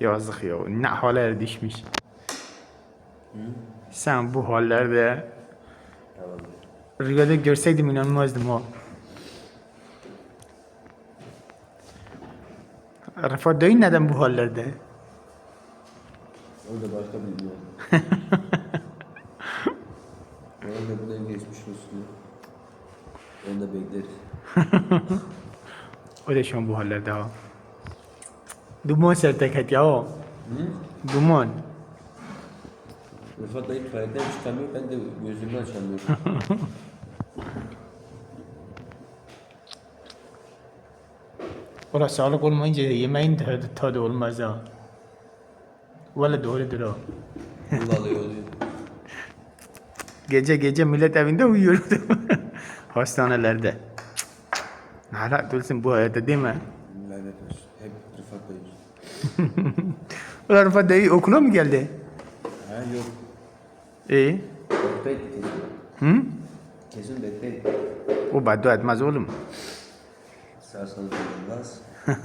Yazık ya. Ne hale düşmüş. Sen bu hallerde rüyada görseydim inanmazdım o. Rıfat dayı neden bu hallerde? O da başka bir yol. Ona da buna geçmiş olsun. Onu da bekleriz. O da şu an bu hallerde ha. Duman serteket ya o. Hı? Duman. Rıfat dayı tuvaletten çıkamıyor, ben de gözümü açamıyorum. Orası sağlık olmayınca yemeğin tadı, tadı olmaz ha. Valla doğrudur o. Bunlarla oluyor. Gece gece millet evinde uyuyordu. Hastanelerde. Nalat olsun bu hayata değil mi? Lanet olsun. Hep Rıfat dayı. Ulan Rıfat dayı okula mı geldi? Ha yok. İyi. Kesin. Hı? Kesin bekleydi. O beddua etmez oğlum. Sağ salı olmaz.